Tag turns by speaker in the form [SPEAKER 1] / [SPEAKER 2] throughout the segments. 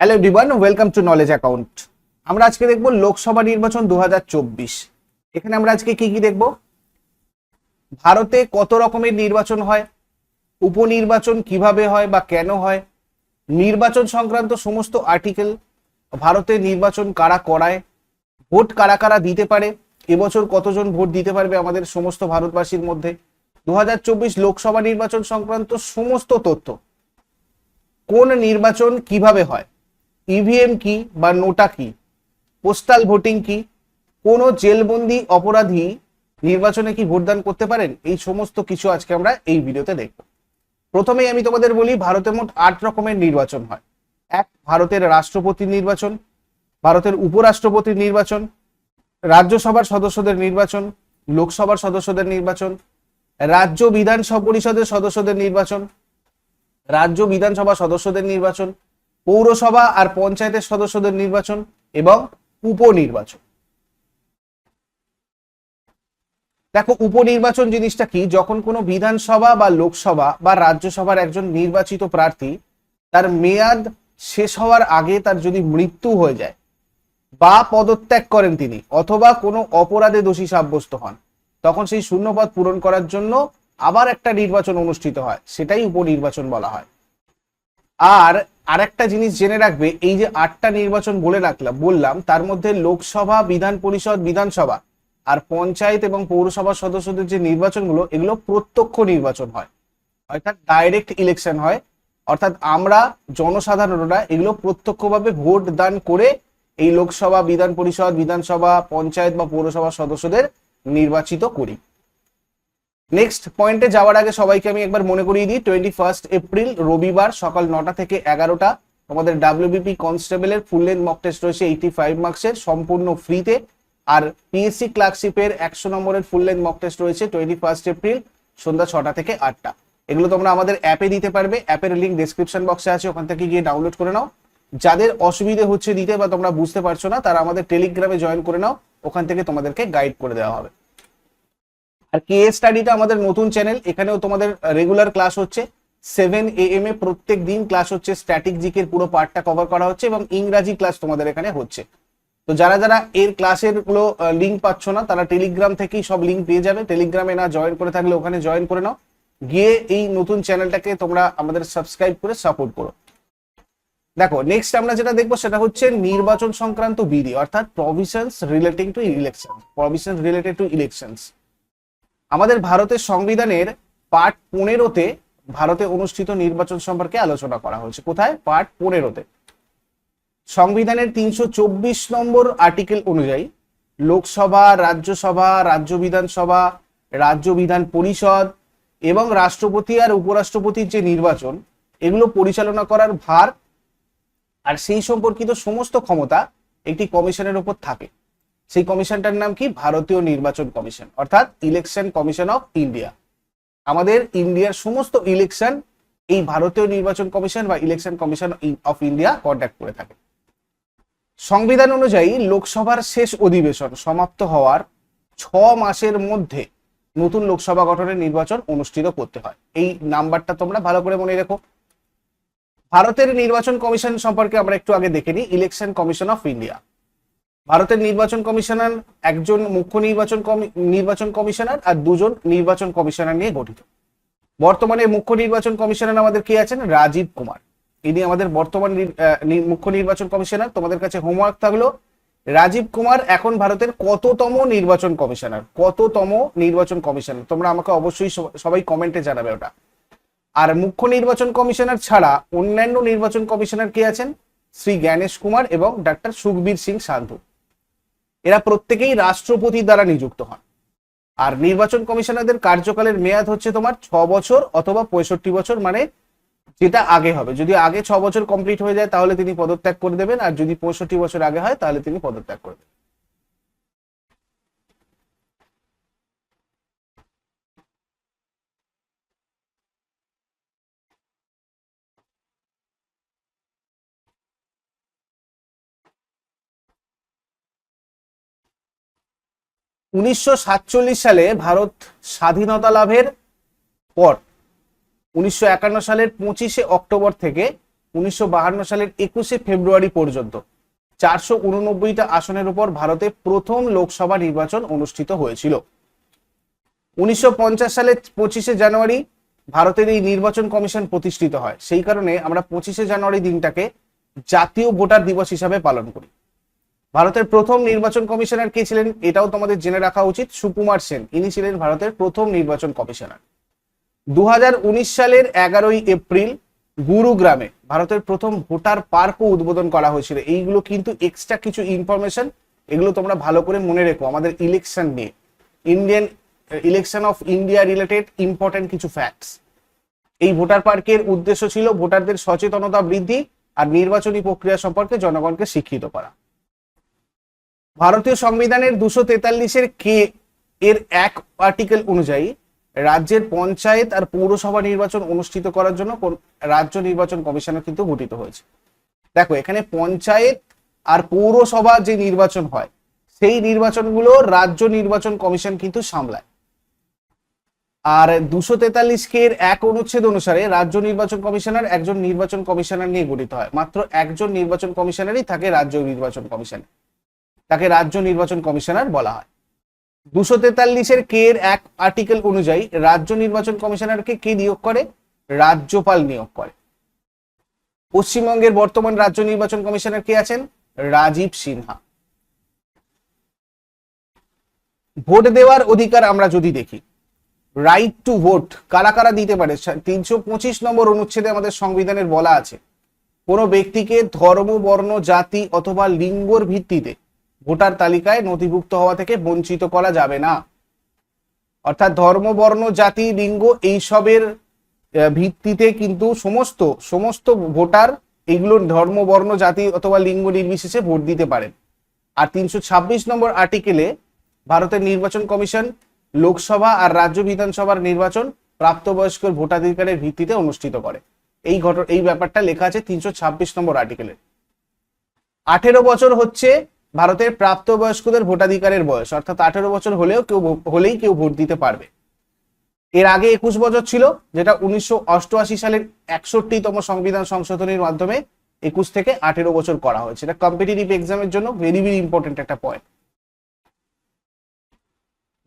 [SPEAKER 1] Hello everyone welcome to knowledge account আমরা আজকে দেখব লোকসভা নির্বাচন দু হাজার চব্বিশ। এখানে আমরা আজকে কি কি দেখব? ভারতে কত রকমের নির্বাচন হয়? উপনির্বাচন কীভাবে হয় বা কেন হয়? নির্বাচন সংক্রান্ত সমস্ত আর্টিকেল ভারতে নির্বাচন কারা করায়? ভোট কারা কারা দিতে পারে? এবছর কতজন ভোট দিতে পারবে আমাদের সমস্ত ভারতবাসীর মধ্যে? দু হাজার চব্বিশ লোকসভা নির্বাচন সংক্রান্ত সমস্ত তথ্য। কোন নির্বাচন কীভাবে হয়? ইভিএম কি বা নোটা কি? পোস্টাল ভোটিং কি? কোন জেলবন্দি অপরাধী নির্বাচনে কি ভোটদান করতে পারেন? এই সমস্ত কিছু আজকে আমরা এই ভিডিওতে দেখব। প্রথমেই আমি তোমাদের বলি, ভারতে মোট আট রকমের নির্বাচন হয়। এক, ভারতের রাষ্ট্রপতির নির্বাচন, ভারতের উপরাষ্ট্রপতির নির্বাচন, রাজ্যসভার সদস্যদের নির্বাচন, লোকসভার সদস্যদের নির্বাচন, রাজ্য বিধানসভা পরিষদের সদস্যদের নির্বাচন, রাজ্য বিধানসভা সদস্যদের নির্বাচন পৌরসভা আর পঞ্চায়েতের সদস্যদের নির্বাচন এবং উপনির্বাচন। দেখো, উপনির্বাচন জিনিসটা কি? যখন কোনো বিধানসভা বা লোকসভা বা রাজ্যসভার একজন নির্বাচিত প্রার্থী তার মেয়াদ শেষ হওয়ার আগে তার যদি মৃত্যু হয়ে যায় বা পদত্যাগ করেন তিনি অথবা কোনো অপরাধে দোষী সাব্যস্ত হন, তখন সেই শূন্যপদ পূরণ করার জন্য আবার একটা নির্বাচন অনুষ্ঠিত হয়। সেটাই উপনির্বাচন বলা হয়। আর আরেকটা জিনিস জেনে রাখবে, এই যে আটটা নির্বাচন বলে রাখলাম, বললাম, তার মধ্যে লোকসভা, বিধান পরিষদ, বিধানসভা আর পঞ্চায়েত এবং পৌরসভা সদস্যদের যে নির্বাচনগুলো, এগুলো প্রত্যক্ষ নির্বাচন হয়। অর্থাৎ ডাইরেক্ট ইলেকশন হয়। অর্থাৎ আমরা জনসাধারণরা এগুলো প্রত্যক্ষভাবে ভোট দান করে এই লোকসভা, বিধান পরিষদ, বিধানসভা, পঞ্চায়েত বা পৌরসভা সদস্যদের নির্বাচিত করি। নেক্সট পয়েন্টে যাওয়ার আগে সবাইকে আমি একবার মনে করিয়ে দিই টোয়েন্টি ফার্স্ট এপ্রিল রবিবার সকাল নটা থেকে এগারোটা আমাদের ডাব্লিউবিপি কনস্টেবলের ফুল লেন্থ মক টেস্ট রয়েছে এইটি ফাইভ মার্কসের সম্পূর্ণ ফ্রিতে আর পিএসসি ক্লার্কশিপের একশো নম্বরের ফুল লেন্থ মক টেস্ট রয়েছে টোয়েন্টি ফার্স্ট এপ্রিল সন্ধ্যা ছটা থেকে আটটা। এগুলো তোমরা আমাদের অ্যাপে দিতে পারবে অ্যাপের লিঙ্ক ডিসক্রিপশন বক্সে আছে, ওখান থেকে গিয়ে ডাউনলোড করে নাও। যাদের অসুবিধে হচ্ছে দিতে বা তোমরা বুঝতে পারছ না, তারা আমাদের টেলিগ্রামে জয়েন করে নাও, ওখান থেকে তোমাদেরকে গাইড করে দেওয়া হবে। আর কে স্টাডিটা আমাদের নতুন চ্যানেল এখানেও তোমাদের রেগুলার ক্লাস হচ্ছে। সেভেন এ এম এ প্রত্যেক দিন ক্লাস হচ্ছে স্ট্যাটিক জিকের পুরো পার্টটা কভার করা হচ্ছে এবং ইংরাজি ক্লাস তোমাদের এখানে হচ্ছে। তো যারা যারা এর ক্লাসেরগুলো লিঙ্ক পাচ্ছ না, তারা টেলিগ্রাম থেকেই সব লিঙ্ক পেয়ে যাবে। টেলিগ্রামে না জয়েন করে থাকলে ওখানে জয়েন করে নাও। গিয়ে এই নতুন চ্যানেলটাকে তোমরা আমাদের সাবস্ক্রাইব করে সাপোর্ট করো। দেখো নেক্সট আমরা যেটা দেখব সেটা হচ্ছে নির্বাচন সংক্রান্ত বিধি, অর্থাৎ provisions relating to election provision related to elections আমাদের ভারতের সংবিধানের পার্ট পনেরোতে ভারতে অনুষ্ঠিত নির্বাচন সম্পর্কে আলোচনা করা হয়েছে। কোথায়? পার্ট পনেরোতে। সংবিধানের তিনশো চব্বিশ নম্বর আর্টিকেল অনুযায়ী লোকসভা, রাজ্যসভা, রাজ্য বিধানসভা, রাজ্য বিধান পরিষদ এবং রাষ্ট্রপতি আর উপরাষ্ট্রপতির যে নির্বাচন, এগুলো পরিচালনা করার ভার আর সেই সম্পর্কিত সমস্ত ক্ষমতা একটি কমিশনের উপর থাকে। সেই কমিশনটার নাম কি? ভারতীয় নির্বাচন কমিশন, অর্থাৎ ইলেকশন কমিশন অফ ইন্ডিয়া। আমাদের ইন্ডিয়ার সমস্ত ইলেকশন এই ভারতীয় নির্বাচন কমিশন বা election commission of India conduct করে থাকে। সংবিধান অনুযায়ী লোকসভার শেষ অধিবেশন সমাপ্ত হওয়ার ছ মাসের মধ্যে নতুন লোকসভা গঠনের নির্বাচন অনুষ্ঠিত করতে হয়। এই নাম্বারটা তোমরা ভালো করে মনে রেখো। ভারতের নির্বাচন কমিশন সম্পর্কে আমরা একটু আগে দেখে নিই। Election commission of India. ভারতের নির্বাচন কমিশনার, একজন মুখ্য নির্বাচন নির্বাচন কমিশনার আর দুজন নির্বাচন কমিশনার নিয়ে গঠিত। বর্তমানে মুখ্য নির্বাচন কমিশনার আমাদের কে আছেন? রাজীব কুমার। ইনি আমাদের বর্তমান মুখ্য নির্বাচন কমিশনার। তোমাদের কাছে হোমওয়ার্ক থাকল, রাজীব কুমার এখন ভারতের কততম নির্বাচন কমিশনার? কততম নির্বাচন কমিশনার? তোমরা আমাকে অবশ্যই সবাই কমেন্টে জানাবে ওটা। আর মুখ্য নির্বাচন কমিশনার ছাড়া অন্যান্য নির্বাচন কমিশনার কে আছেন? শ্রী জ্ঞানেশ কুমার এবং ডাক্তার সুখবীর সিং সান্ধু এরা প্রত্যেকেই রাষ্ট্রপতি দ্বারা নিযুক্ত হন। আর নির্বাচন কমিশনারদের কার্যকালের মেয়াদ হচ্ছে তোমার ছ বছর অথবা পঁয়ষট্টি বছর মানে যেটা আগে হবে। যদি আগে ছ বছর কমপ্লিট হয়ে যায়, তাহলে তিনি পদত্যাগ করে দেবেন, আর যদি পঁয়ষট্টি বছর আগে হয়, তাহলে তিনি পদত্যাগ করে দেবেন। উনিশশো সাতচল্লিশ সালে ভারত স্বাধীনতা লাভের পর উনিশশো একান্ন সালের পঁচিশে অক্টোবর থেকে উনিশশো সালের একুশে ফেব্রুয়ারি পর্যন্ত চারশো উননব্বইটা আসনের উপর ভারতে প্রথম লোকসভা নির্বাচন অনুষ্ঠিত হয়েছিল। উনিশশো সালের পঁচিশে জানুয়ারি ভারতের এই নির্বাচন কমিশন প্রতিষ্ঠিত হয়। সেই কারণে আমরা পঁচিশে জানুয়ারি দিনটাকে জাতীয় ভোটার দিবস হিসাবে পালন করি। ভারতের প্রথম নির্বাচন কমিশনার কে ছিলেন এটাও তোমাদের জেনে রাখা উচিত। সুকুমার সেন, ইনি ছিলেন ভারতের প্রথম নির্বাচন কমিশনার। দুহাজার উনিশ সালের এগারোই এপ্রিল গুরুগ্রামে ভারতের প্রথম ভোটার পার্কও উদ্বোধন করা হয়েছিল। এইগুলো কিন্তু এক্সট্রা কিছু ইনফরমেশন এগুলো তোমরা ভালো করে মনে রেখো। আমাদের ইলেকশন নিয়ে Indian election of India related important কিছু ফ্যাক্টস এই ভোটার পার্কের উদ্দেশ্য ছিল ভোটারদের সচেতনতা বৃদ্ধি আর নির্বাচনী প্রক্রিয়া সম্পর্কে জনগণকে শিক্ষিত করা। ভারতীয় সংবিধানের দুশো তেতাল্লিশের কে এর এক আর্টিকেল অনুযায়ী রাজ্যের পঞ্চায়েত আর পৌরসভা নির্বাচন অনুষ্ঠিত করার জন্য রাজ্য নির্বাচন কমিশনার কিন্তু গঠিত হয়েছে। দেখো, এখানে পঞ্চায়েত আর পৌরসভা যে নির্বাচন হয়, সেই নির্বাচনগুলো রাজ্য নির্বাচন কমিশন কিন্তু সামলায়। আর দুশো তেতাল্লিশ কে এর এক অনুচ্ছেদ অনুসারে রাজ্য নির্বাচন কমিশনার একজন নির্বাচন কমিশনার নিয়ে গঠিত হয়। মাত্র একজন নির্বাচন কমিশনারই থাকে রাজ্য নির্বাচন কমিশনার তাকে রাজ্য নির্বাচন কমিশনার বলা হয়। দুশো তেতাল্লিশের কে এর এক আর্টিকেল অনুযায়ী রাজ্য নির্বাচন কমিশনারকে কে নিয়োগ করে? রাজ্যপাল নিয়োগ করে। পশ্চিমবঙ্গের বর্তমান রাজ্য নির্বাচন কমিশনার কে আছেন? রাজীব সিনহা। ভোট দেওয়ার অধিকার আমরা যদি দেখি রাইট টু ভোট কারা কারা দিতে পারে? তিনশো পঁচিশ নম্বর অনুচ্ছেদে আমাদের সংবিধানের বলা আছে, কোনো ব্যক্তিকে ধর্ম, বর্ণ, জাতি অথবা লিঙ্গর ভিত্তিতে ভোটার তালিকায় নথিভুক্ত হওয়া থেকে বঞ্চিত করা যাবে না। অর্থাৎ ধর্ম, বর্ণ, জাতি, লিঙ্গ এইসবের ভিত্তিতে কিন্তু সমস্ত সমস্ত ভোটার এগুলো ধর্ম, বর্ণ, জাতি অথবা লিঙ্গ নির্বিশেষে ভোট দিতে পারেন। আর তিনশো ছাব্বিশ নম্বর আর্টিকেলে ভারতের নির্বাচন কমিশন, লোকসভা আর রাজ্য বিধানসভার নির্বাচন প্রাপ্তবয়স্কের ভোটাধিকারের ভিত্তিতে অনুষ্ঠিত করে। এই ঘটনা, এই ব্যাপারটা লেখা আছে তিনশো ছাব্বিশ নম্বর আর্টিকেলে। আঠেরো বছর হচ্ছে ভারতের প্রাপ্তবয়স্কদের ভোটাধিকারের বয়স, অর্থাৎ আঠেরো বছর হলেও কেউ হলেই কেউ ভোট দিতে পারবে। এর আগে একুশ বছর ছিল, যেটা উনিশশো অষ্টআশি সালের একষট্টিতম সংবিধান সংশোধনের মাধ্যমে একুশ থেকে আঠেরো বছর করা হয়েছে। এটা কম্পিটিটিভ এক্সামের জন্য ভেরি ভেরি ইম্পর্টেন্ট একটা পয়েন্ট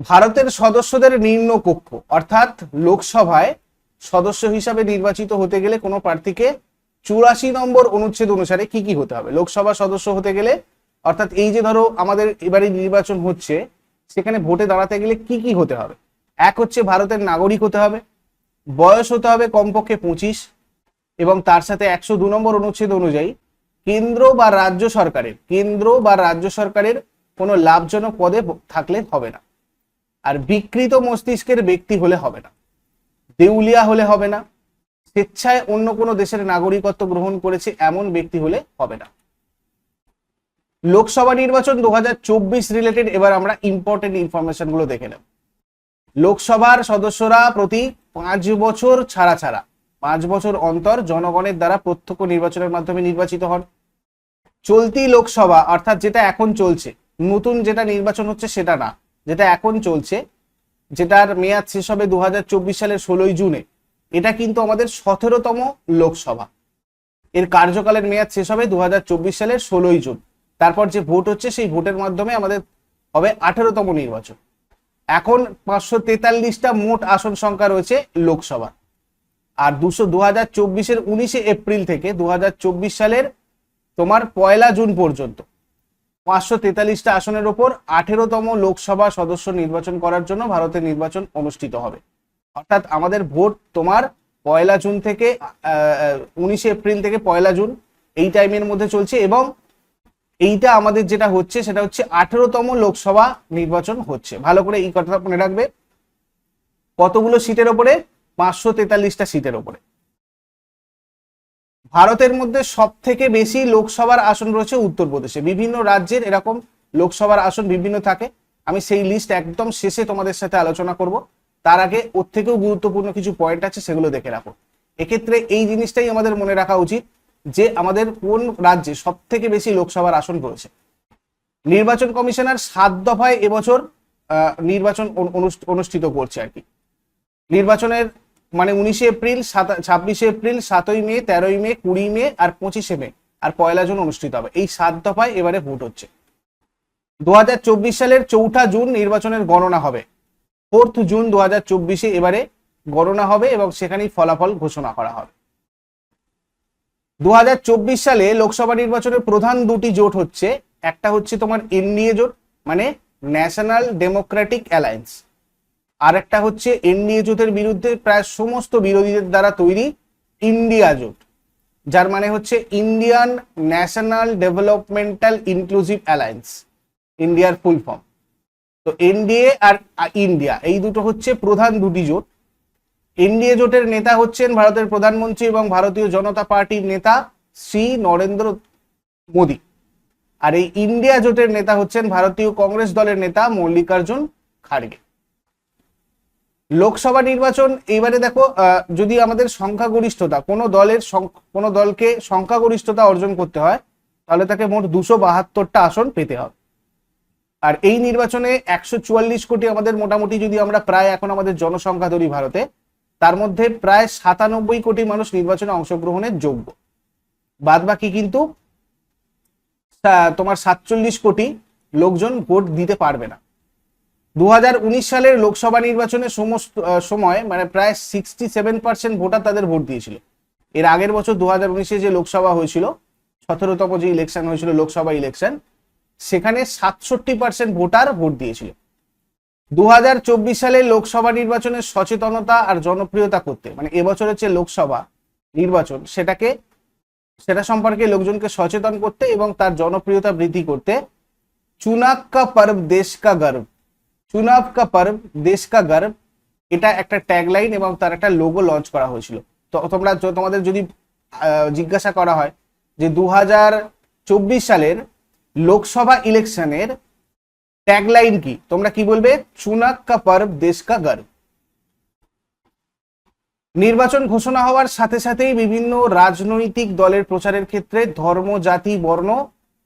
[SPEAKER 1] ভারতের সদস্যদের নিম্ন কক্ষ, অর্থাৎ লোকসভায় সদস্য হিসাবে নির্বাচিত হতে গেলে কোনো প্রার্থীকে চুরাশি নম্বর অনুচ্ছেদ অনুসারে কি কি হতে হবে? লোকসভা সদস্য হতে গেলে অর্থাৎ এই যে ধরো আমাদের এবারে নির্বাচন হচ্ছে, সেখানে ভোটে দাঁড়াতে গেলে কি কি হতে হবে? এক হচ্ছে ভারতের নাগরিক হতে হবে, বয়স হতে হবে কমপক্ষে পঁচিশ, এবং তার সাথে একশো দু নম্বর অনুচ্ছেদ অনুযায়ী কেন্দ্র বা রাজ্য সরকারের, কেন্দ্র বা রাজ্য সরকারের কোনো লাভজনক পদে থাকলে হবে না। আর বিকৃত মস্তিষ্কের ব্যক্তি হলে হবে না। দেউলিয়া হলে হবে না। স্বেচ্ছায় অন্য কোনো দেশের নাগরিকত্ব গ্রহণ করেছে এমন ব্যক্তি হলে হবে না। লোকসভা নির্বাচন দু হাজার চব্বিশ রিলেটেড এবার আমরা ইম্পর্টেন্ট ইনফরমেশনগুলো দেখে নেব। লোকসভার সদস্যরা প্রতি পাঁচ বছর ছাড়া ছাড়া, পাঁচ বছর অন্তর জনগণের দ্বারা প্রত্যক্ষ নির্বাচনের মাধ্যমে নির্বাচিত হন। চলতি লোকসভা, অর্থাৎ যেটা এখন চলছে, নতুন যেটা নির্বাচন হচ্ছে সেটা না, যেটা এখন চলছে, যেটার মেয়াদ শেষ হবে দু হাজার চব্বিশ সালের ষোলোই জুনে, এটা কিন্তু আমাদের সতেরোতম লোকসভা। এর কার্যকালের মেয়াদ শেষ হবে দু হাজার চব্বিশ সালের ষোলোই জুন। তারপর যে ভোট হচ্ছে, সেই ভোটের মাধ্যমে আমাদের হবে আঠেরোতম নির্বাচন। এখন পাঁচশো তেতাল্লিশটা মোট আসন সংখ্যা রয়েছে লোকসভা। আর দুশো দু হাজার চব্বিশের উনিশে এপ্রিল থেকে দুহাজার চব্বিশ সালের তোমার পয়লা জুন পর্যন্ত পাঁচশো তেতাল্লিশটা আসনের ওপর আঠেরোতম লোকসভা সদস্য নির্বাচন করার জন্য ভারতের নির্বাচন অনুষ্ঠিত হবে। অর্থাৎ আমাদের ভোট তোমার পয়লা জুন থেকে উনিশে এপ্রিল থেকে পয়লা জুন এই টাইমের মধ্যে চলছে এবং এইটা আমাদের যেটা হচ্ছে, সেটা হচ্ছে আঠেরোতম লোকসভা নির্বাচন হচ্ছে। ভালো করে এই কথাটা মনে রাখবে। কতগুলো সিটের ওপরে? পাঁচশো তেতাল্লিশটা সিটের ওপরে। ভারতের মধ্যে সব থেকে বেশি লোকসভার আসন রয়েছে উত্তরপ্রদেশে। বিভিন্ন রাজ্যের এরকম লোকসভার আসন বিভিন্ন থাকে। আমি সেই লিস্ট একদম শেষে তোমাদের সাথে আলোচনা করব। তার আগে ওর থেকেও গুরুত্বপূর্ণ কিছু পয়েন্ট আছে, সেগুলো দেখে রাখো। এক্ষেত্রে এই জিনিসটাই আমাদের মনে রাখা উচিত। যে আমাদের কোন রাজ্যে সব থেকে বেশি লোকসভার আসন রয়েছে নির্বাচন কমিশনার সাত দফায় এবছর নির্বাচন অনুষ্ঠ- অনুষ্ঠিত করছে আর কি। নির্বাচনের মানে উনিশে এপ্রিল ছাব্বিশে এপ্রিল, সাতই মে, তেরোই মে, কুড়ি মে আর পঁচিশে মে আর পয়লা জুন অনুষ্ঠিত হবে। এই সাত দফায় এবারে ভোট হচ্ছে। দু হাজার চব্বিশ সালের চৌঠা জুন নির্বাচনের গণনা হবে। ফোর্থ জুন দু হাজার চব্বিশে এবারে গণনা হবে এবং সেখানেই ফলাফল ঘোষণা করা হবে। দু হাজার চব্বিশ সালে লোকসভা নির্বাচনের প্রধান দুটি জোট হচ্ছে, একটা হচ্ছে তোমার এনডিএ জোট মানে ন্যাশনাল ডেমোক্রেটিক অ্যালায়েন্স, আর একটা হচ্ছে এনডিএ জোটের বিরুদ্ধে প্রায় সমস্ত বিরোধীদের দ্বারা তৈরি ইন্ডিয়া জোট, যার মানে হচ্ছে Indian national developmental inclusive alliance, ইন্ডিয়ার ফুল ফর্ম। তো এনডিএ আর ইন্ডিয়া, এই দুটো হচ্ছে প্রধান দুটি জোট। এনডিএ জোটের নেতা হচ্ছেন ভারতের প্রধানমন্ত্রী এবং ভারতীয় জনতা পার্টির নেতা শ্রী নরেন্দ্র মোদী। আর এই ইন্ডিয়া জোটের নেতা হচ্ছেন ভারতীয় কংগ্রেস দলের নেতা মল্লিকার্জুন খাড়গে। লোকসভা নির্বাচন, এইবারে দেখো যদি আমাদের সংখ্যাগরিষ্ঠতা, কোনো দলের কোনো দলকে সংখ্যাগরিষ্ঠতা অর্জন করতে হয়, তাহলে তাকে মোট দুশো বাহাত্তরটা আসন পেতে হবে। আর এই নির্বাচনে একশো চুয়াল্লিশ কোটি আমাদের মোটামুটি যদি আমরা প্রায় এখন আমাদের জনসংখ্যা ধরি ভারতে তার মধ্যে প্রায় সাতানব্বই কোটি মানুষ নির্বাচনে অংশগ্রহণের যোগ্য। বাদ বাকি কিন্তু তোমার সাতচল্লিশ কোটি লোকজন ভোট দিতে পারবে না। দু হাজার উনিশ সালের লোকসভা নির্বাচনে সমস্ত সময় মানে প্রায় সিক্সটি সেভেন পার্সেন্ট ভোটার তাদের ভোট দিয়েছিল। এর আগের বছর দু হাজার উনিশে যে লোকসভা হয়েছিল, সতেরোতম যে ইলেকশন হয়েছিল, লোকসভা ইলেকশন সেখানে সাতষট্টি পার্সেন্ট ভোটার ভোট দিয়েছিল। দু সালে লোকসভা নির্বাচনের সচেতনতা আর জনপ্রিয়তা করতে মানে এবছরের যে লোকসভা নির্বাচন, সেটাকে, সেটা সম্পর্কে লোকজনকে সচেতন করতে এবং তার জনপ্রিয়তা বৃদ্ধি করতে চুনাক কা পর্ব দেশ কা গর্ব, চুনাব কা পর্ব দেশ কা গর্ব, এটা একটা ট্যাগলাইন এবং তার একটা লোগো লঞ্চ করা হয়েছিল। তো তোমরা তোমাদের যদি জিজ্ঞাসা করা হয় যে দু হাজার চব্বিশ সালের লোকসভা ইলেকশনের ট্যাগলাইন কি? তোমরা কি বলবে? চুনাক কা পর্ব, দেশ কা গর্ব। নির্বাচন ঘোষণা হওয়ার সাথে সাথেই বিভিন্ন রাজনৈতিক দলের প্রচারের ক্ষেত্রে ধর্ম, জাতি, বর্ণ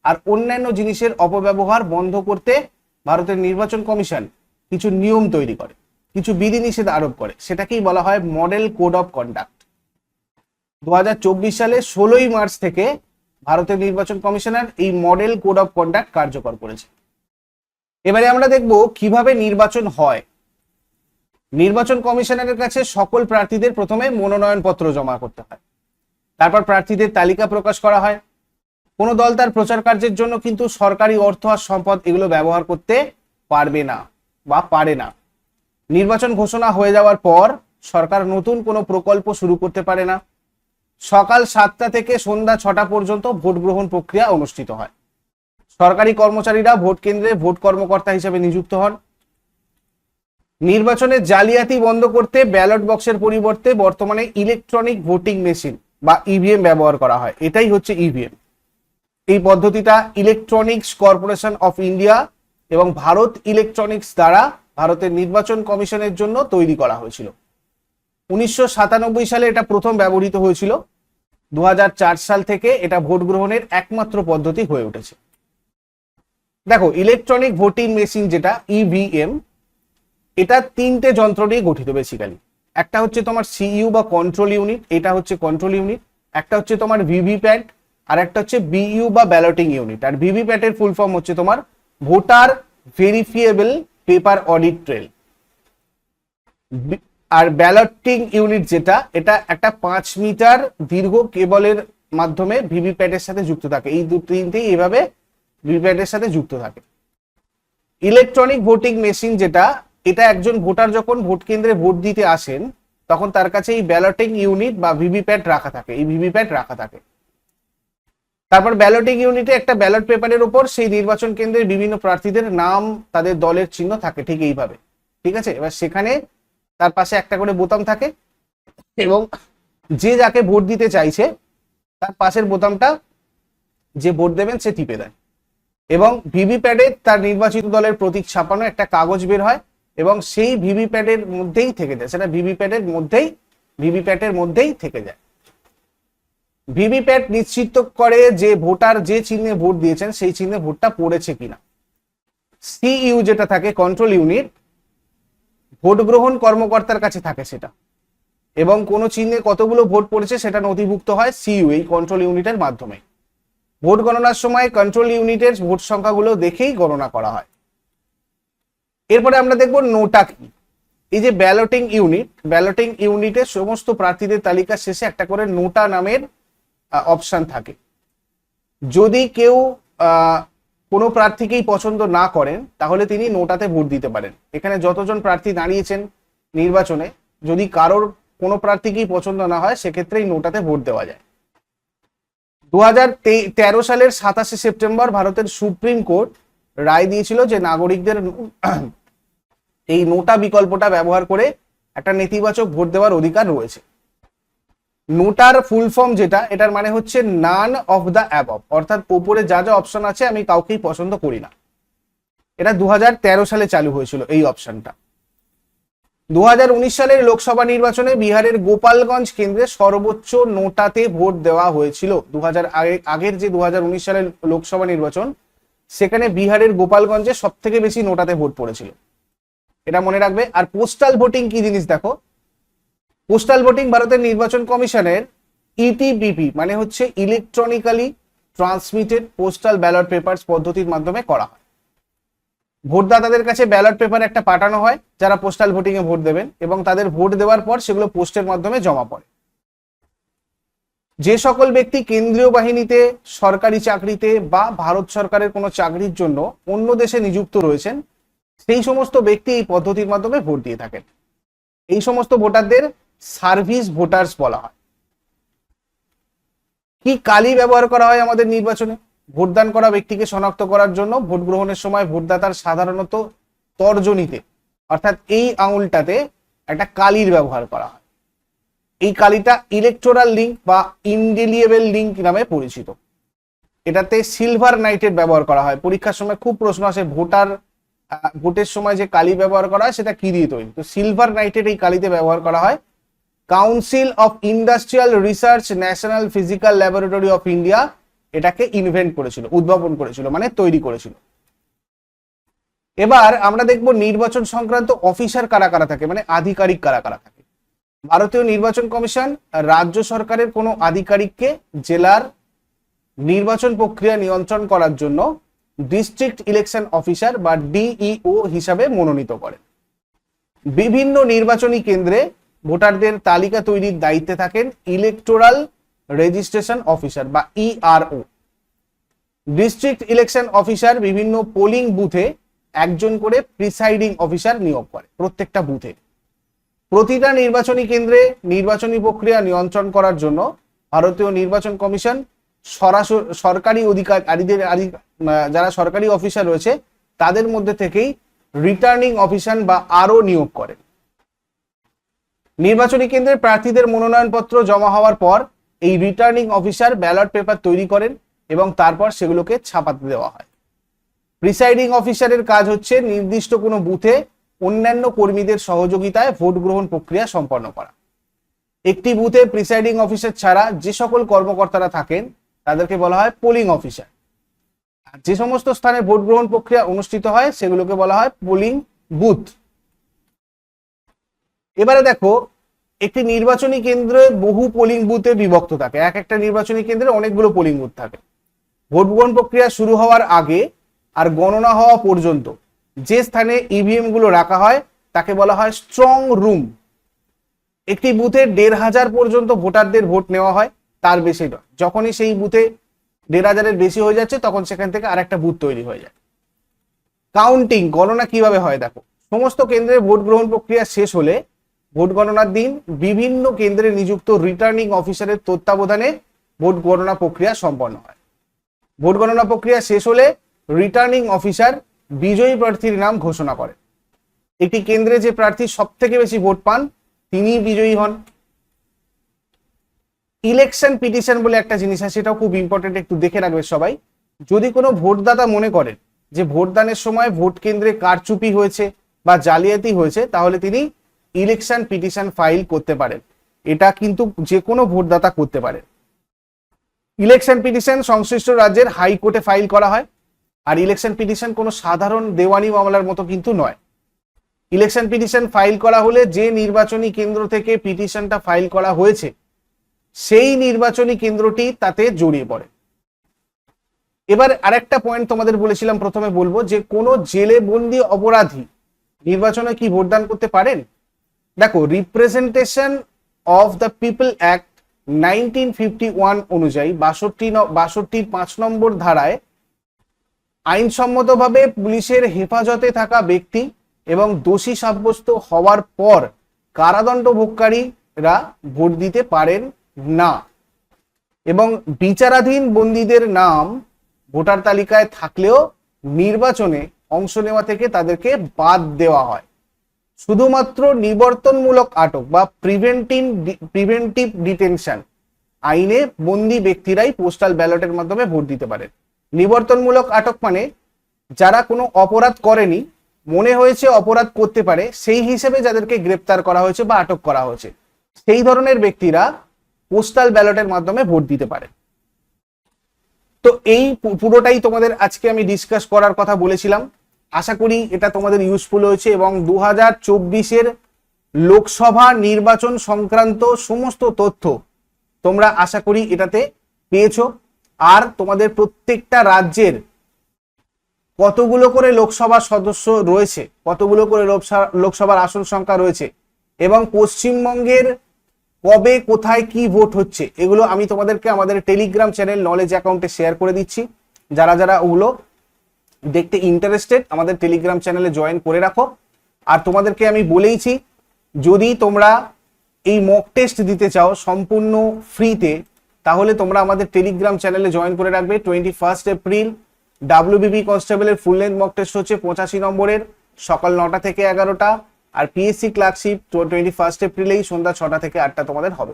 [SPEAKER 1] আর অন্যান্য জিনিসের অপব্যবহার বন্ধ করতে ভারতের নির্বাচন কমিশন কিছু নিয়ম তৈরি করে, কিছু বিধিনিষেধ আরোপ করে। সেটাকেই বলা হয় মডেল কোড অফ কন্ডাক্ট দু হাজার চব্বিশ সালে ষোলোই মার্চ থেকে ভারতের নির্বাচন কমিশনার এই মডেল কোড অফ কন্ডাক্ট কার্যকর করেছে। এবারে আমরা দেখব কীভাবে নির্বাচন হয়। নির্বাচন কমিশনারের কাছে সকল প্রার্থীদের প্রথমে মনোনয়ন পত্র জমা করতে হয়। তারপর প্রার্থীদের তালিকা প্রকাশ করা হয়। কোন দল তার প্রচার কার্যের জন্য কিন্তু সরকারি অর্থ আর সম্পদ এগুলো ব্যবহার করতে পারবে না বা পারে না। নির্বাচন ঘোষণা হয়ে যাওয়ার পর সরকার নতুন কোনো প্রকল্প শুরু করতে পারে না। সকাল সাতটা থেকে সন্ধ্যা ছটা পর্যন্ত ভোট গ্রহণ প্রক্রিয়া অনুষ্ঠিত হয়। সরকারি কর্মচারীরা ভোট কেন্দ্রে ভোট কর্মকর্তা হিসেবে নিযুক্ত হন। নির্বাচনে জালিয়াতি বন্ধ করতে ব্যালট বক্সের পরিবর্তে বর্তমানে ইলেকট্রনিক ভোটিং মেশিন বা ইভিএম ব্যবহার করা হয়। এটাই হচ্ছে ইভিএম। এই পদ্ধতিটা ইলেকট্রনিক্স কর্পোরেশন অফ ইন্ডিয়া এবং ভারত ইলেকট্রনিক্স দ্বারা ভারতের নির্বাচন কমিশনের জন্য তৈরি করা হয়েছিল। উনিশশো সাতানব্বই সালে এটা প্রথম ব্যবহৃত হয়েছিল। দু হাজার চার সাল থেকে এটা ভোট গ্রহণের একমাত্র পদ্ধতি হয়ে উঠেছে। দেখো ইলেকট্রনিক ভোটিং মেশিন যেটা ইভিএম এটা তিনটে যন্ত্র নিয়ে গঠিত বেসিক্যালি একটা হচ্ছে তোমার সিইউ বা কন্ট্রোল ইউনিট এটা হচ্ছে কন্ট্রোল ইউনিট একটা হচ্ছে তোমার ভিভিপ্যাট আর একটা হচ্ছে বিইউ বা ব্যালটিং ইউনিট আর ভিভিপ্যাটের ফুল ফর্ম হচ্ছে তোমার voter verifiable paper audit trail আর ব্যালটিং ইউনিট যেটা, এটা একটা পাঁচ মিটার দীর্ঘ কেবলের মাধ্যমে ভিভিপ্যাটের সাথে যুক্ত থাকে। এই দু, তিনটেই এভাবে ভিভিপ্যাটের সাথে যুক্ত থাকে। ইলেকট্রনিক ভোটিং মেশিন যেটা, এটা একজন ভোটার যখন ভোট কেন্দ্রে ভোট দিতে আসেন, তখন তার কাছে এই ব্যালটিং ইউনিট বা ভিভিপ্যাট রাখা থাকে, এই ভিভিপ্যাট রাখা থাকে। তারপর ব্যালটিং ইউনিটে একটা ব্যালট পেপারের উপর সেই নির্বাচন কেন্দ্রের বিভিন্ন প্রার্থীদের নাম, তাদের দলের চিহ্ন থাকে ঠিক এইভাবে। ঠিক আছে? এবার সেখানে তার পাশে একটা করে বোতাম থাকে এবং যে যাকে ভোট দিতে চাইছে, তার পাশের বোতামটা যে ভোট দেবেন সে টিপে দেয়। এবং ভিভিপ্যাডে তার নির্বাচিত দলের প্রতীক ছাপানো একটা কাগজ বের হয় এবং সেই ভিভিপ্যাটের মধ্যেই থেকে যায়। সেটা ভিভিপ্যাডের মধ্যেই ভিভিপ্যাটের মধ্যেই থেকে যায়। ভিভিপ্যাট নিশ্চিত করে যে ভোটার যে চিহ্নে ভোট দিয়েছেন, সেই চিহ্নে ভোটটা পড়েছে কিনা। সিইউ যেটা থাকে কন্ট্রোল ইউনিট ভোট গ্রহণ কর্মকর্তার কাছে থাকে সেটা। এবং কোনো চিহ্নে কতগুলো ভোট পড়েছে সেটা নথিভুক্ত হয় সিইউ, এই কন্ট্রোল ইউনিটের মাধ্যমে। ভোট গণনার সময় কন্ট্রোল ইউনিটের ভোট সংখ্যাগুলো দেখেই গণনা করা হয়। এরপরে আমরা দেখব নোটা কি। এই যে ব্যালটিং ইউনিট ব্যালটিং ইউনিটের সমস্ত প্রার্থীদের তালিকা শেষে একটা করে নোটা নামের অপশন থাকে। যদি কেউ কোনো প্রার্থীকেই পছন্দ না করেন, তাহলে তিনি নোটাতে ভোট দিতে পারেন। এখানে যতজন প্রার্থী দাঁড়িয়েছেন নির্বাচনে, যদি কারোর কোনো প্রার্থীকেই পছন্দ না হয়, সেক্ষেত্রেই নোটাতে ভোট দেওয়া যায়। দু তেরো সালের সাতাশে সেপ্টেম্বর ভারতের সুপ্রিম কোর্ট রায় দিয়েছিল যে নাগরিকদের এই নোটা বিকল্পটা ব্যবহার করে একটা নেতিবাচক ভোট দেওয়ার অধিকার রয়েছে। নোটার ফুল ফর্ম যেটা, এটার মানে হচ্ছে নান অফ দ্য অ্যাবভ অর্থাৎ ওপরে যা যা অপশন আছে আমি কাউকেই পছন্দ করি না। এটা দু হাজার তেরো সালে চালু হয়েছিল এই অপশনটা দু হাজার উনিশ সালের লোকসভা নির্বাচনে বিহারের গোপালগঞ্জ কেন্দ্রে সর্বোচ্চ নোটাতে ভোট দেওয়া হয়েছিল। দু আগের যে দু সালের লোকসভা নির্বাচন, সেখানে বিহারের গোপালগঞ্জে সব থেকে বেশি নোটাতে ভোট পড়েছিল। এটা মনে রাখবে। আর পোস্টাল ভোটিং কি জিনিস দেখো? পোস্টাল ভোটিং ভারতের নির্বাচন কমিশনের ইটিবিপি মানে হচ্ছে electronically transmitted postal ballot papers পদ্ধতির মাধ্যমে করা হয়। ভোটদাতাদের কাছে ব্যালট পেপার একটা পাঠানো হয়, যারা পোস্টাল ভোটিং এ ভোট দেবেন এবং তাদের ভোট দেওয়ার পর সেগুলো পোস্টের মাধ্যমে জমা পড়ে। যে সকল ব্যক্তি কেন্দ্রীয় বাহিনীতে, সরকারি চাকরিতে বা ভারত সরকারের কোনো চাকরির জন্য অন্য দেশে নিযুক্ত রয়েছেন, সেই সমস্ত ব্যক্তি এই পদ্ধতির মাধ্যমে ভোট দিয়ে থাকেন। এই সমস্ত ভোটারদের সার্ভিস ভোটার্স বলা হয়। কি কালি ব্যবহার করা হয় আমাদের নির্বাচনে? ভোটদান করা ব্যক্তিকে শনাক্ত করার জন্য ভোট গ্রহণের সময় ভোটদাতার সাধারণত তর্জনীতে, অর্থাৎ এই আঙুলটাতে একটা কালির ব্যবহার করা হয়। এই কালিটা ইলেকটোরাল লিঙ্ক বা ইনডিলিয়েবল লিঙ্ক নামে পরিচিত। এটাতে সিলভার নাইটের ব্যবহার করা হয়। পরীক্ষার সময় খুব প্রশ্ন আসে, ভোটার ভোটের সময় যে কালি ব্যবহার করা হয়, সেটা কি দিয়ে তৈরি? তো সিলভার নাইটের এই কালিতে ব্যবহার করা হয়। Council of industrial research national physical laboratory of India এটাকে ইনভেন্ট করেছিল, উদ্ভাবন করেছিল মানে তৈরি করেছিল। এবার আমরা দেখব নির্বাচন সংক্রান্ত অফিসার কারা কারা থাকে মানে আধিকারিক কারা কারা থাকে। ভারতীয় নির্বাচন কমিশন রাজ্য সরকারের কোনো আধিকারিককে জেলার নির্বাচন প্রক্রিয়া নিয়ন্ত্রণ করার জন্য ডিস্ট্রিক্ট ইলেকশন অফিসার বা ডিইও হিসাবে মনোনীত করে। বিভিন্ন নির্বাচনী কেন্দ্রে ভোটারদের তালিকা তৈরির দায়িত্বে থাকেন ইলেকটোরাল রেজিস্ট্রেশন অফিসার বা ইআরও ডিস্ট্রিক্ট ইলেকশন অফিসার বিভিন্ন পোলিং বুথে একজন করে প্রিসাইডিং অফিসার নিয়োগ করে, প্রত্যেকটা বুথে প্রতিটা নির্বাচনী কেন্দ্রে নির্বাচনী প্রক্রিয়া নিয়ন্ত্রণ করার জন্য ভারতীয় নির্বাচন কমিশন সরাসরি সরকারি অধিকারীদের যারা সরকারি অফিসার রয়েছে, তাদের মধ্যে থেকেই রিটার্নিং অফিসার বা আরও নিয়োগ করে। নির্বাচনী কেন্দ্রে প্রার্থীদের মনোনয়নপত্র জমা হওয়ার পর এই রিটার্নিং অফিসার ব্যালট পেপার তৈরি করেন এবং তারপর সেগুলোকে ছাপাতে দেওয়া হয়। প্রিসাইডিং অফিসারের কাজ হচ্ছে নির্দিষ্ট কোনো বুথে অন্যান্য কর্মীদের সহযোগিতায় ভোট গ্রহণ প্রক্রিয়া সম্পন্ন করা। একটি বুথে প্রিসাইডিং অফিসার ছাড়া যে সকল কর্মকর্তারা থাকেন, তাদেরকে বলা হয় পোলিং অফিসার যে সমস্ত স্থানে ভোট গ্রহণ প্রক্রিয়া অনুষ্ঠিত হয়, সেগুলোকে বলা হয় পোলিং বুথ এবারে দেখো একটি নির্বাচনী কেন্দ্রে বহু পোলিং বুথে বিভক্ত থাকে। এক একটা নির্বাচনী কেন্দ্রে অনেকগুলো পোলিং বুথ থাকে। ভোট গ্রহণ প্রক্রিয়া শুরু হওয়ার আগে আর গণনা হওয়া পর্যন্ত যে স্থানে ইভিএমগুলো রাখা হয়, তাকে বলা হয় স্ট্রং রুম একটি বুথে দেড় হাজার পর্যন্ত ভোটারদের ভোট নেওয়া হয়, তার বেশি নয়। যখনই সেই বুথে দেড় হাজারের বেশি হয়ে যাচ্ছে, তখন সেখান থেকে আরেকটা বুথ তৈরি হয়ে যায়। কাউন্টিং গণনা কীভাবে হয় দেখো। সমস্ত কেন্দ্রে ভোট গ্রহণ প্রক্রিয়া শেষ হলে ভোট গণনার দিন বিভিন্ন কেন্দ্রে নিযুক্ত রিটার্নিং অফিসারের তত্ত্বাবধানে ভোট গণনা প্রক্রিয়া সম্পন্ন হয়। ভোট গণনা প্রক্রিয়া শেষ হলে রিটার্নিং অফিসার বিজয়ী প্রার্থীর নাম ঘোষণা করে একটি কেন্দ্রে যে প্রার্থী সব থেকে বেশি ভোট পান, তিনিই বিজয়ী হন। ইলেকশন পিটিশন বলে একটা জিনিস আছে, সেটাও খুব ইম্পর্টেন্ট একটু দেখে রাখবে সবাই। যদি কোনো ভোটদাতা মনে করেন যে ভোটদানের সময় ভোট কেন্দ্রে কারচুপি হয়েছে বা জালিয়াতি হয়েছে, তাহলে তিনি ইলেকশন পিটিশন ফাইল করতে পারেন এটা কিন্তু যে কোনো ভোটদাতা করতে পারে। ইলেকশন পিটিশন সংশ্লিষ্ট রাজ্যের হাইকোর্টে ফাইল করা হয়। আর ইলেকশন পিটিশন কোনো সাধারণ দেওয়ানি মামলার মতো কিন্তু নয়। ইলেকশন পিটিশন ফাইল করা হলে যে নির্বাচনী কেন্দ্র থেকে পিটিশনটা ফাইল করা হয়েছে, সেই নির্বাচনী কেন্দ্রটি তাতে জড়িয়ে পড়ে। এবার আরেকটা পয়েন্ট তোমাদের বলেছিলাম প্রথমে বলব যে কোনো জেলে বন্দি অপরাধী নির্বাচনে কি ভোটদান করতে পারেন? দেখো representation of the people act nineteen fifty one অনুযায়ী বাষট্টি বাষট্টির পাঁচ নম্বর ধারায় আইনসম্মতভাবে পুলিশের হেফাজতে থাকা ব্যক্তি এবং দোষী সাব্যস্ত হওয়ার পর কারাদণ্ড ভোগকারীরা ভোট দিতে পারেন না। এবং বিচারাধীন বন্দীদের নাম ভোটার তালিকায় থাকলেও নির্বাচনে অংশ নেওয়া থেকে তাদেরকে বাদ দেওয়া হয়। শুধুমাত্র নিবর্তনমূলক আটক বা প্রিভেন্টিভ প্রিভেন্টিভ ডিটেনশন আইনে বন্দি ব্যক্তিরাই পোস্টাল ব্যালটের মাধ্যমে ভোট দিতে পারেন। নিবর্তনমূলক আটক মানে যারা কোনো অপরাধ করেনি, মনে হয়েছে অপরাধ করতে পারে, সেই হিসেবে যাদেরকে গ্রেপ্তার করা হয়েছে বা আটক করা হয়েছে, সেই ধরনের ব্যক্তিরা পোস্টাল ব্যালটের মাধ্যমে ভোট দিতে পারে। তো এই পুরোটাই তোমাদের আজকে আমি ডিসকাস করার কথা বলেছিলাম। আশা করি এটা তোমাদের ইউজফুল হয়েছে এবং দু হাজার চব্বিশের লোকসভা নির্বাচন সংক্রান্ত সমস্ত তথ্য তোমরা আশা করি এটাতে পেয়েছ। আর তোমাদের প্রত্যেকটা রাজ্যের কতগুলো করে লোকসভা সদস্য রয়েছে, কতগুলো করে লোকসভা লোকসভার আসন সংখ্যা রয়েছে এবং পশ্চিমবঙ্গের কবে, কোথায় কি ভোট হচ্ছে, এগুলো আমি তোমাদেরকে আমাদের টেলিগ্রাম চ্যানেল নলেজ অ্যাকাউন্টে শেয়ার করে দিচ্ছি। যারা যারা ওগুলো দেখতে ইন্টারেস্টেড আমাদের টেলিগ্রাম চ্যানেলে জয়েন করে রাখো। আর তোমাদেরকে আমি বলেইছি, যদি তোমরা এই মক টেস্ট দিতে চাও সম্পূর্ণ ফ্রিতে তাহলে তোমরা আমাদের টেলিগ্রাম চ্যানেলে জয়েন করে রাখবে। টোয়েন্টি ফার্স্ট এপ্রিল ডাব্লিউবিবি কনস্টেবলের ফুল লেন্থ মক টেস্ট হচ্ছে পঁচাশি নম্বরের, সকাল নটা থেকে এগারোটা। আর পিএসসি ক্লার্কশিপ টোয়েন্টি ফার্স্ট এপ্রিলেই সন্ধ্যা ছটা থেকে আটটা তোমাদের হবে।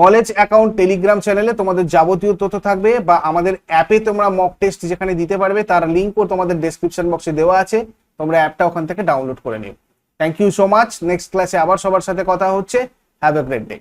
[SPEAKER 1] নলেজ অ্যাকাউন্ট টেলিগ্রাম চ্যানেলে তোমাদের যাবতীয় তথ্য থাকবে বা আমাদের অ্যাপে তোমরা মক টেস্ট যেখানে দিতে পারবে, তার লিঙ্কও তোমাদের ডেসক্রিপশন বক্সে দেওয়া আছে। তোমরা অ্যাপটা ওখান থেকে ডাউনলোড করে নিও। Thank you so much next ক্লাসে আবার সবার সাথে কথা হচ্ছে। Have a great day